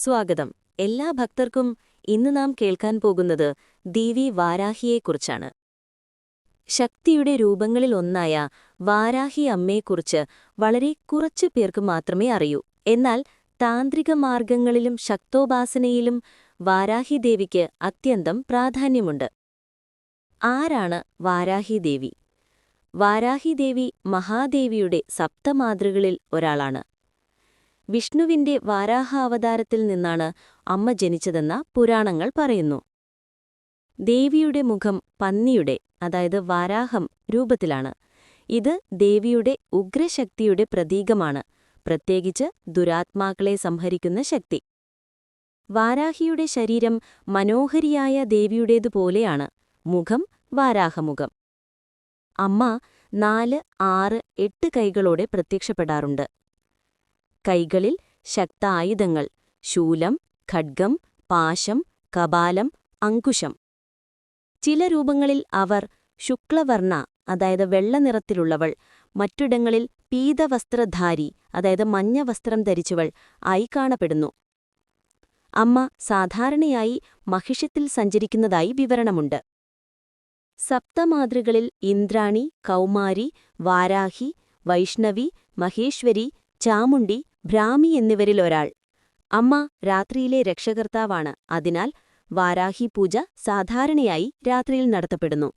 സ്വാഗതം. എല്ലാ ഭക്തർക്കും ഇന്ന് നാം കേൾക്കാൻ പോകുന്നത് ദേവി വാരാഹിയെക്കുറിച്ചാണ്. ശക്തിയുടെ രൂപങ്ങളിലൊന്നായ വാരാഹി അമ്മയെക്കുറിച്ച് വളരെ കുറച്ചു പേർക്ക് മാത്രമേ അറിയൂ. എന്നാൽ താന്ത്രിക മാർഗങ്ങളിലും ശക്തോപാസനയിലും വാരാഹി ദേവിക്ക് അത്യന്തം പ്രാധാന്യമുണ്ട്. ആരാണ് വാരാഹി ദേവി? വാരാഹി ദേവി മഹാദേവിയുടെ സപ്തമാതൃകളിൽ ഒരാളാണ്. വിഷ്ണുവിന്റെ വാരാഹാവതാരത്തിൽ നിന്നാണ് അമ്മ ജനിച്ചതെന്ന പുരാണങ്ങൾ പറയുന്നു. ദേവിയുടെ മുഖം പന്നിയുടെ അതായത് വാരാഹം രൂപത്തിലാണ്. ഇത് ദേവിയുടെ ഉഗ്രശക്തിയുടെ പ്രതീകമാണ്. പ്രത്യേകിച്ച് ദുരാത്മാക്കളെ സംഹരിക്കുന്ന ശക്തി. വാരാഹിയുടെ ശരീരം മനോഹരിയായ ദേവിയുടേതുപോലെയാണ് മുഖം വാരാഹമുഖം. അമ്മ നാല് ആറ് എട്ട് കൈകളോടെ പ്രത്യക്ഷപ്പെടാറുണ്ട്. കൈകളിൽ ശക്ത ആയുധങ്ങൾ ശൂലം ഖഡ്ഗം പാശം കപാലം അങ്കുശം. ചില രൂപങ്ങളിൽ അവർ ശുക്ലവർണ അതായത് വെള്ള നിറത്തിലുള്ളവൾ മറ്റിടങ്ങളിൽ പീതവസ്ത്രധാരി അതായത് മഞ്ഞ വസ്ത്രം ധരിച്ചവൾ ആയി കാണപ്പെടുന്നു. അമ്മ സാധാരണയായി മഹിഷത്തിൽ സഞ്ചരിക്കുന്നതായി വിവരണമുണ്ട്. സപ്തമാതൃകളിൽ ഇന്ദ്രാണി കൗമാരി വാരാഹി വൈഷ്ണവി മഹേശ്വരി ചാമുണ്ടി ഭ്രാമി എന്നിവരിലൊരാൾ അമ്മ രാത്രിയിലെ രക്ഷകർത്താവാണ്. അതിനാൽ വാരാഹി പൂജ സാധാരണയായി രാത്രിയിൽ നടത്തപ്പെടുന്നു.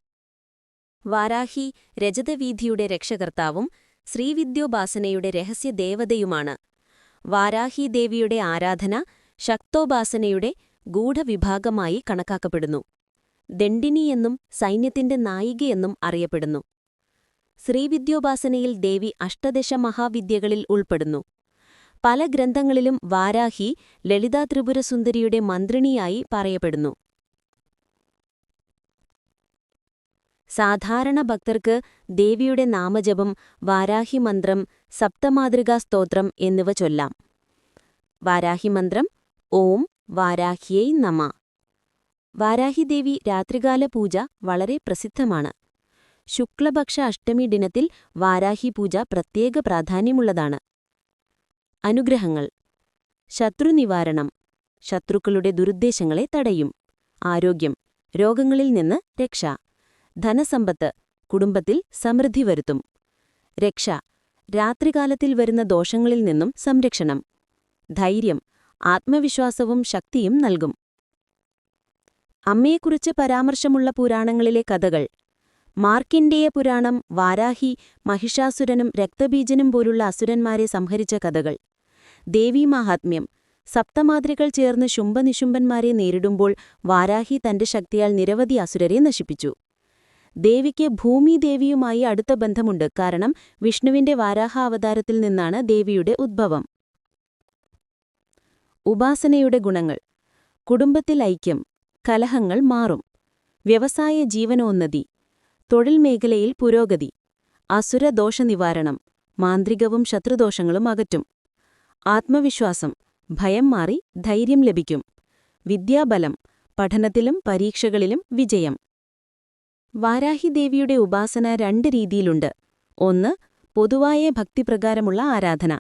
വാരാഹി രജതവീധിയുടെ രക്ഷകർത്താവും ശ്രീവിദ്യോപാസനയുടെ രഹസ്യദേവതയുമാണ് വാരാഹി ദേവിയുടെ ആരാധന ശക്തോപാസനയുടെ ഗൂഢവിഭാഗമായി കണക്കാക്കപ്പെടുന്നു. ദണ്ഡിനിയെന്നും സൈന്യത്തിന്റെ നായികയെന്നും അറിയപ്പെടുന്നു. ശ്രീവിദ്യോപാസനയിൽ ദേവി അഷ്ടദശ മഹാവിദ്യകളിൽ ഉൾപ്പെടുന്നു. പല ഗ്രന്ഥങ്ങളിലും വാരാഹി ലളിതാ ത്രിപുരസുന്ദരിയുടെ മന്ത്രിണിയായി പറയപ്പെടുന്നു. സാധാരണ ഭക്തർക്ക് ദേവിയുടെ നാമജപം വാരാഹി മന്ത്രം സപ്തമാതൃകാ സ്തോത്രം എന്നിവ ചൊല്ലാം. വാരാഹി മന്ത്രം ഓം വാരാഹിയൈ നമ. വാരാഹിദേവി രാത്രികാല പൂജ വളരെ പ്രസിദ്ധമാണ്. ശുക്ലപക്ഷ അഷ്ടമി ദിനത്തിൽ വാരാഹി പൂജ പ്രത്യേക പ്രാധാന്യമുള്ളതാണ്. അനുഗ്രഹങ്ങൾ. ശത്രുനിവാരണം. ശത്രുക്കളുടെ ദുരുദ്ദേശങ്ങളെ തടയും. ആരോഗ്യം. രോഗങ്ങളിൽ നിന്ന് രക്ഷ. ധനസമ്പത്ത്. കുടുംബത്തിൽ സമൃദ്ധി വരുത്തും. രക്ഷ. രാത്രികാലത്തിൽ വരുന്ന ദോഷങ്ങളിൽ നിന്നും സംരക്ഷണം. ധൈര്യം. ആത്മവിശ്വാസവും ശക്തിയും നൽകും. അമ്മയെക്കുറിച്ച് പരാമർശമുള്ള പുരാണങ്ങളിലെ കഥകൾ. മാർക്കിൻഡേയ പുരാണം വാരാഹി മഹിഷാസുരനും രക്തബീജനും പോലുള്ള അസുരന്മാരെ സംഹരിച്ച കഥകൾ. ദേവീമാഹാത്മ്യം. സപ്തമാതൃകൾ ചേർന്ന് ശുംഭനിശുംഭന്മാരെ നേരിടുമ്പോൾ വാരാഹി തന്റെ ശക്തിയാൽ നിരവധി അസുരരെ നശിപ്പിച്ചു. ദേവിക്ക് ഭൂമിദേവിയുമായി അടുത്ത ബന്ധമുണ്ട്. കാരണം വിഷ്ണുവിന്റെ വാരാഹ അവതാരത്തിൽ നിന്നാണ് ദേവിയുടെ ഉദ്ഭവം. ഉപാസനയുടെ ഗുണങ്ങൾ. കുടുംബത്തിൽ ഐക്യം. കലഹങ്ങൾ മാറും. വ്യവസായ ജീവനോന്നതി. തൊഴിൽ മേഖലയിൽ പുരോഗതി. അസുരദോഷനിവാരണം. മാന്ത്രികവും ശത്രുദോഷങ്ങളും അകറ്റും. ആത്മവിശ്വാസം ഭയം മാറി ധൈര്യം ലഭിക്കും. വിദ്യാബലം പഠനത്തിലും പരീക്ഷകളിലും വിജയം. വാരാഹിദേവിയുടെ ഉപാസന രണ്ട് രീതിയിലുണ്ട്. ഒന്ന് പൊതുവായ ഭക്തിപ്രകാരമുള്ള ആരാധന.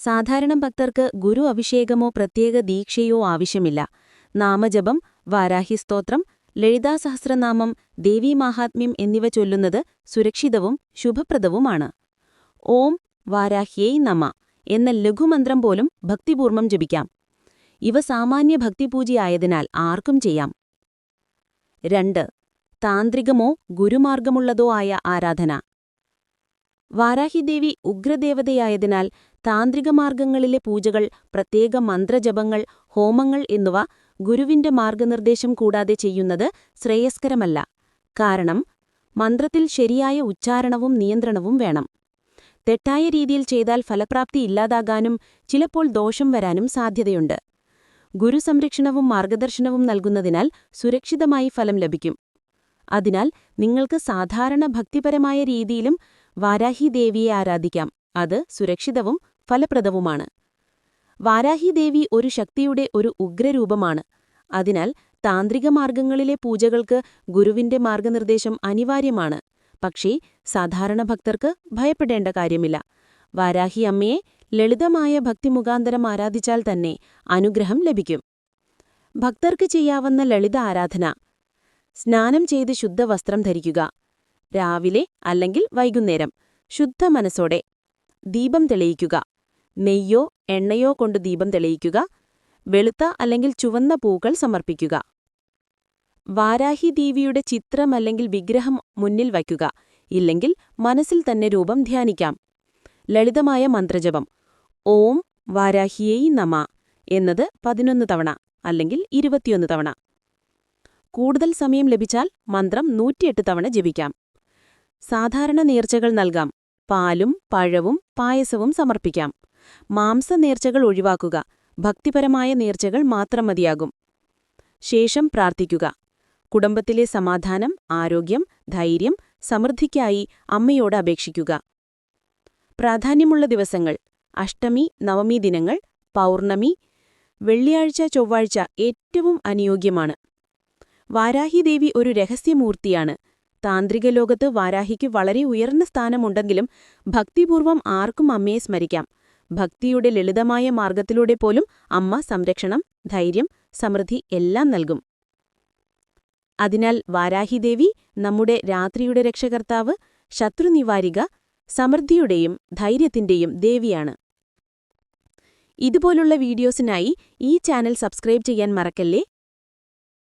സാധാരണ ഭക്തർക്ക് ഗുരു അഭിഷേകമോ പ്രത്യേക ദീക്ഷയോ ആവശ്യമില്ല. നാമജപം വാരാഹിസ്തോത്രം ലളിതാസഹസ്രനാമം ദേവീമാഹാത്മ്യം എന്നിവ ചൊല്ലുന്നത് സുരക്ഷിതവും ശുഭപ്രദവുമാണ്. ഓം വാരാഹ്യൈ നമ. എന്ന ലഘുമന്ത്രം പോലും ഭക്തിപൂർവം ജപിക്കാം. ഇവ സാമാന്യ ഭക്തിപൂജയായതിനാൽ ആർക്കും ചെയ്യാം. രണ്ട്. താന്ത്രികമോ ഗുരുമാർഗമുള്ളതോ ആയ ആരാധന. വാരാഹിദേവി ഉഗ്രദേവതയായതിനാൽ താന്ത്രികമാർഗങ്ങളിലെ പൂജകൾ പ്രത്യേക മന്ത്രജപങ്ങൾ ഹോമങ്ങൾ എന്നിവ ഗുരുവിന്റെ മാർഗനിർദ്ദേശം കൂടാതെ ചെയ്യുന്നത് ശ്രേയസ്കരമല്ല. കാരണം മന്ത്രത്തിൽ ശരിയായ ഉച്ചാരണവും നിയന്ത്രണവും വേണം. തെറ്റായ രീതിയിൽ ചെയ്താൽ ഫലപ്രാപ്തി ഇല്ലാതാകാനും ചിലപ്പോൾ ദോഷം വരാനും സാധ്യതയുണ്ട്. ഗുരുസംരക്ഷണവും മാർഗദർശനവും നൽകുന്നതിനാൽ സുരക്ഷിതമായി ഫലം ലഭിക്കും. അതിനാൽ നിങ്ങൾക്ക് സാധാരണ ഭക്തിപരമായ രീതിയിലും വാരാഹി ദേവിയെ ആരാധിക്കാം. അത് സുരക്ഷിതവും ഫലപ്രദവുമാണ്. വാരാഹി ദേവി ഒരു ശക്തിയുടെ ഒരു ഉഗ്രരൂപമാണ്. അതിനാൽ താന്ത്രിക മാർഗങ്ങളിലെ പൂജകൾക്ക് ഗുരുവിന്റെ മാർഗനിർദ്ദേശം അനിവാര്യമാണ്. പക്ഷേ സാധാരണ ഭക്തർക്ക് ഭയപ്പെടേണ്ട കാര്യമില്ല. വാരാഹി അമ്മയെ ലളിതമായ ഭക്തിമുഖാന്തരം ആരാധിച്ചാൽ തന്നെ അനുഗ്രഹം ലഭിക്കും. ഭക്തർക്ക് ചെയ്യാവുന്ന ലളിത ആരാധന. സ്നാനം ചെയ്ത് ശുദ്ധവസ്ത്രം ധരിക്കുക. രാവിലെ അല്ലെങ്കിൽ വൈകുന്നേരം ശുദ്ധ മനസ്സോടെ ദീപം തെളിയിക്കുക. നെയ്യോ എണ്ണയോ കൊണ്ട് ദീപം തെളിയിക്കുക. വെളുത്ത അല്ലെങ്കിൽ ചുവന്ന പൂക്കൾ സമർപ്പിക്കുക. വാരാഹി ദേവിയുടെ ചിത്രം അല്ലെങ്കിൽ വിഗ്രഹം മുന്നിൽ വയ്ക്കുക. ഇല്ലെങ്കിൽ മനസ്സിൽ തന്നെ രൂപം ധ്യാനിക്കാം. ലളിതമായ മന്ത്രജപം. ഓം വാരാഹിയേയി നമ എന്നത് പതിനൊന്ന് തവണ അല്ലെങ്കിൽ ഇരുപത്തിയൊന്ന് തവണ. കൂടുതൽ സമയം ലഭിച്ചാൽ മന്ത്രം നൂറ്റിയെട്ട് തവണ ജപിക്കാം. സാധാരണ നേർച്ചകൾ നൽകാം. പാലും പഴവും പായസവും സമർപ്പിക്കാം. മാംസ നേർച്ചകൾ ഒഴിവാക്കുക. ഭക്തിപരമായ നേർച്ചകൾ മാത്രം മതിയാകും. ശേഷം പ്രാർത്ഥിക്കുക. കുടുംബത്തിലെ സമാധാനം ആരോഗ്യം ധൈര്യം സമൃദ്ധിക്കായി അമ്മയോട് അപേക്ഷിക്കുക. പ്രാധാന്യമുള്ള ദിവസങ്ങൾ. അഷ്ടമി നവമി ദിനങ്ങൾ. പൗർണമി. വെള്ളിയാഴ്ച ചൊവ്വാഴ്ച ഏറ്റവും അനുയോഗ്യമാണ് വാരാഹിദേവി ഒരു രഹസ്യമൂർത്തിയാണ്. താന്ത്രിക ലോകത്ത് വാരാഹിക്ക് വളരെ ഉയർന്ന സ്ഥാനമുണ്ടെങ്കിലും ഭക്തിപൂർവം ആർക്കും അമ്മയെ സ്മരിക്കാം. ഭക്തിയുടെ ലളിതമായ മാർഗത്തിലൂടെ പോലും അമ്മ സംരക്ഷണം ധൈര്യം സമൃദ്ധി എല്ലാം നൽകും. അതിനാൽ വാരാഹിദേവി നമ്മുടെ രാത്രിയുടെ രക്ഷകർത്താവ് ശത്രുനിവാരിക സമൃദ്ധിയുടെയും ധൈര്യത്തിന്റെയും ദേവിയാണ്. ഇതുപോലുള്ള വീഡിയോസിനായി ഈ ചാനൽ സബ്സ്ക്രൈബ് ചെയ്യാൻ മറക്കല്ലേ?